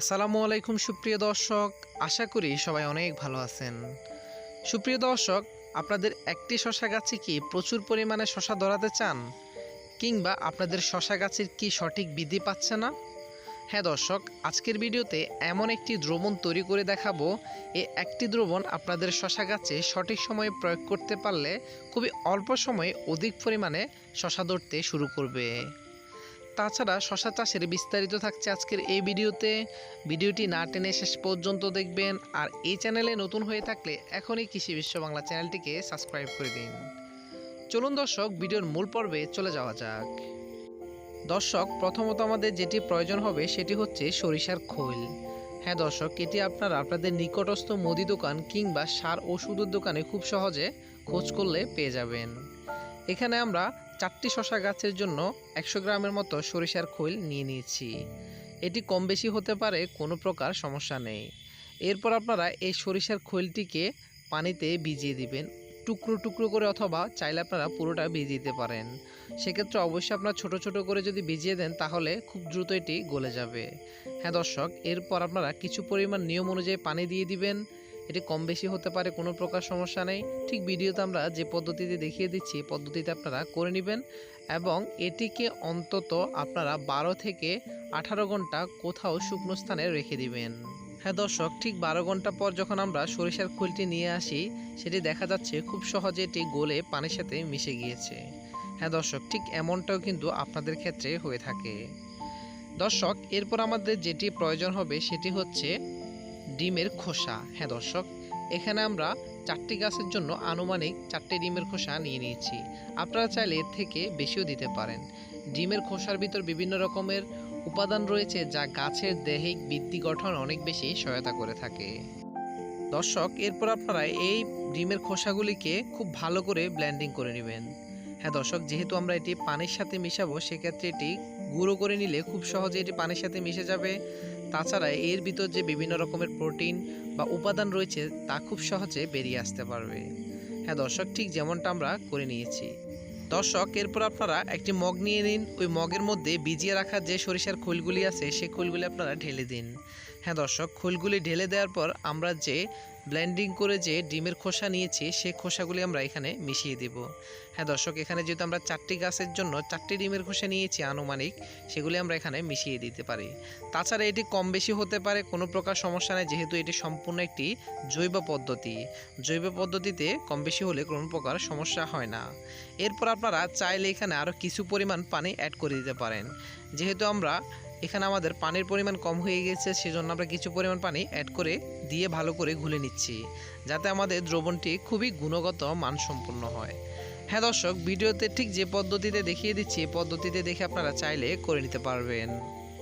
আসসালামু আলাইকুম, সুপ্রিয় দর্শক। আশা করি সবাই অনেক ভালো আছেন। সুপ্রিয় দর্শক, আপনাদের একটি শশা গাছে কি প্রচুর পরিমাণে শশা ধরাতে চান? কিংবা আপনাদের শশা গাছের কি সঠিক বৃদ্ধি পাচ্ছে না? হ্যাঁ দর্শক, আজকের ভিডিওতে এমন একটি দ্রবণ তৈরি করে দেখাবো। এই একটি দ্রবণ আপনাদের শশা গাছে সঠিক সময়ে প্রয়োগ করতে পারলে খুবই অল্প সময়ে অধিক পরিমাণে শশা ধরতে শুরু করবে। তাছাড়া শশা চাষের বিস্তারিত থাকছে আজকের এই ভিডিওতে। ভিডিওটি না টেনে শেষ পর্যন্ত দেখবেন। আর এই চ্যানেলে নতুন হয়ে থাকলে এখনই কৃষি বিশ্ব বাংলা চ্যানেলটিকে সাবস্ক্রাইব করে দিন। চলুন দর্শক, ভিডিওর মূল পর্বে চলে যাওয়া যাক। দর্শক, প্রথমত আমাদের যেটি প্রয়োজন হবে সেটি হচ্ছে সরিষার খৈল। হ্যাঁ দর্শক, এটি আপনারা আপনাদের নিকটস্থ মুদি দোকান কিংবা সার ওষুধের দোকানে খুব সহজে খোঁজ করলে পেয়ে যাবেন। এখানে আমরা চারটি শশা গাছের জন্য একশো গ্রামের মতো সরিষার খৈল নিয়ে নিয়েছি। এটি কম বেশি হতে পারে, কোনো প্রকার সমস্যা নেই। এরপর আপনারা এই সরিষার খৈলটিকে পানিতে ভিজিয়ে দিবেন। টুকরো টুকরো করে অথবা চাইলে আপনারা পুরোটা ভিজিয়ে দিতে পারেন। সেক্ষেত্রে অবশ্যই আপনারা ছোট ছোট করে যদি ভিজিয়ে দেন, তাহলে খুব দ্রুত এটি গলে যাবে। হ্যাঁ দর্শক, এরপর আপনারা কিছু পরিমাণ নিয়ম অনুযায়ী পানি দিয়ে দিবেন। এটি কম বেশি হতে পারে, কোনো প্রকার সমস্যা নেই। ঠিক ভিডিওতে আমরা যে পদ্ধতিতে দেখিয়ে দিচ্ছি পদ্ধতিতে আপনারা করে নেবেন এবং এটিকে অন্তত আপনারা বারো থেকে আঠারো ঘণ্টা কোথাও শুকনো স্থানে রেখে দিবেন। হ্যাঁ দর্শক, ঠিক বারো ঘণ্টা পর যখন আমরা সরিষার খোলটি নিয়ে আসি, সেটি দেখা যাচ্ছে খুব সহজে এটি গলে পানির সাথে মিশে গিয়েছে। হ্যাঁ দর্শক, ঠিক এমনটাও কিন্তু আপনাদের ক্ষেত্রে হয়ে থাকে। দর্শক, এরপর আমাদের যেটি প্রয়োজন হবে, সেটি হচ্ছে ডিমের খোসা। হ্যাঁ দর্শক, এখানে আমরা চারটি গাছের জন্য আনুমানিক চারটি ডিমের খোসা নিয়ে নিয়েছি। আপনারা চাইলে এর থেকে বেশিও দিতে পারেন। ডিমের খোসার ভিতর বিভিন্ন রকমের উপাদান রয়েছে যা গাছের দেহিক বৃদ্ধি গঠন অনেক বেশি সহায়তা করে থাকে। দর্শক, এরপর আপনারা এই ডিমের খোসাগুলিকে খুব ভালো করে ব্লেন্ডিং করে নেবেন। হ্যাঁ দর্শক, যেহেতু আমরা এটি পানির সাথে মিশাবো, সেক্ষেত্রে এটি গুঁড়ো করে নিলে খুব সহজে এটি পানির সাথে মিশে যাবে। তাছাড়া এর ভিতর যে বিভিন্ন রকমের প্রোটিন বা উপাদান রয়েছে, তা খুব সহজে বেরিয়ে আসতে পারবে। হ্যাঁ দর্শক, ঠিক যেমনটা আমরা করে নিয়েছি। দর্শক, এরপর আপনারা একটি মগ নিয়ে নিন। ওই মগের মধ্যে ভিজিয়ে রাখা যে সরিষার খোলগুলি আছে সেই খোলগুলি আপনারা ঢেলে দিন। হ্যাঁ দর্শক, খোলগুলি ঢেলে দেওয়ার পর আমরা যে ব্লেন্ডিং করে যে ডিমের খোসা নিয়েছি সেই খোসাগুলি আমরা এখানে মিশিয়ে দেব। হ্যাঁ দর্শক, এখানে যেহেতু আমরা চারটি গাছের জন্য চারটি ডিমের খোসা নিয়েছি আনুমানিক, সেগুলি আমরা এখানে মিশিয়ে দিতে পারি। তাছাড়া এটি কম বেশি হতে পারে, কোনো প্রকার সমস্যা নেই, যেহেতু এটি সম্পূর্ণ একটি জৈব পদ্ধতি। জৈব পদ্ধতিতে কম বেশি হলে কোনো প্রকার সমস্যা হয় না। এরপর আপনারা চাইলে এখানে আরও কিছু পরিমাণ পানি অ্যাড করে দিতে পারেন। যেহেতু আমরা এখানে আমাদের পানির পরিমাণ কম হয়ে গেছে, সেজন্য আমরা কিছু পরিমাণ পানি অ্যাড করে দিয়ে ভালো করে ঘুলে নিচ্ছি, যাতে আমাদের দ্রবণটি খুবই গুণগত, মানসম্পন্ন হয়। হ্যাঁ দর্শক, ভিডিওতে ঠিক যে পদ্ধতিতে দেখিয়ে দিচ্ছি পদ্ধতিতে দেখে আপনারা চাইলে করে নিতে পারবেন।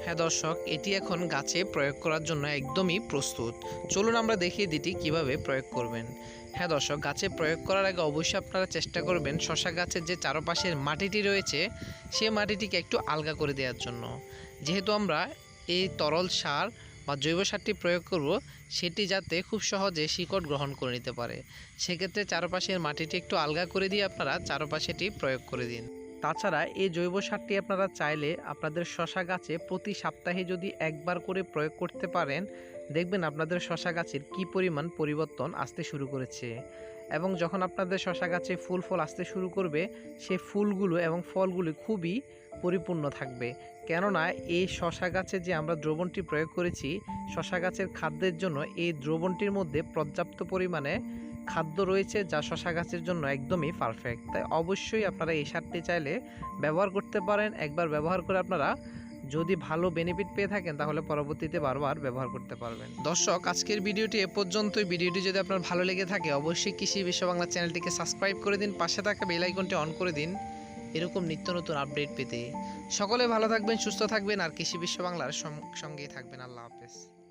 হ্যাঁ দর্শক, এটি এখন গাছে প্রয়োগ করার জন্য একদমই প্রস্তুত। চলুন আমরা দেখিয়ে দিটি কীভাবে প্রয়োগ করবেন। হ্যাঁ দর্শক, গাছে প্রয়োগ করার আগে অবশ্যই আপনারা চেষ্টা করবেন শশা গাছের যে চারপাশের মাটিটি রয়েছে, সে মাটিটিকে একটু আলগা করে দেওয়ার জন্য। যেহেতু আমরা এই তরল সার বা জৈব সারটি প্রয়োগ করব, সেটি যাতে খুব সহজে শিকড় গ্রহণ করে নিতে পারে। সেক্ষেত্রে চারপাশের মাটিটি একটু আলগা করে দিয়ে আপনারা চারপাশেটি প্রয়োগ করে দিন। তাছাড়া এই জৈব সারটি আপনারা চাইলে আপনাদের শশা গাছে প্রতি সপ্তাহে যদি একবার করে প্রয়োগ করতে পারেন, দেখবেন আপনাদের শশা গাছের কি পরিমাণ পরিবর্তন আসতে শুরু করেছে। এবং যখন আপনাদের শশা গাছে ফুল ফল আসতে শুরু করবে সেই ফুলগুলো এবং ফলগুলি খুবই পরিপূর্ণ থাকবে। কেননা, এই শশা গাছে যে আমরা দ্রবণটি প্রয়োগ করেছি, শশা গাছের খাদ্যের জন্য এই দ্রবণটির মধ্যে পর্যাপ্ত পরিমাণে খাদ্য রয়েছে যা শশা গাছের জন্য একদমই পারফেক্ট তাই অবশ্যই আপনারা এই সারটি চাইলে ব্যবহার করতে পারেন। একবার ব্যবহার করে আপনারা যদি ভালো বেনিফিট পেয়ে থাকেন, তাহলে পরবর্তীতে বারবার ব্যবহার করতে পারবেন। দর্শক, আজকের ভিডিওটি এ পর্যন্তই। ভিডিওটি যদি আপনার ভালো লেগে থাকে, অবশ্যই কৃষি বিশ্ব বাংলা চ্যানেলটিকে সাবস্ক্রাইব করে দিন, পাশে থাকা বেল আইকনটি অন করে দিন। এরকম নিত্য নতুন আপডেট পেতে। সকলে ভালো থাকবেন, সুস্থ থাকবেন, আর কৃষি বিশ্ব বাংলার সঙ্গেই থাকবেন। আল্লাহ হাফেজ।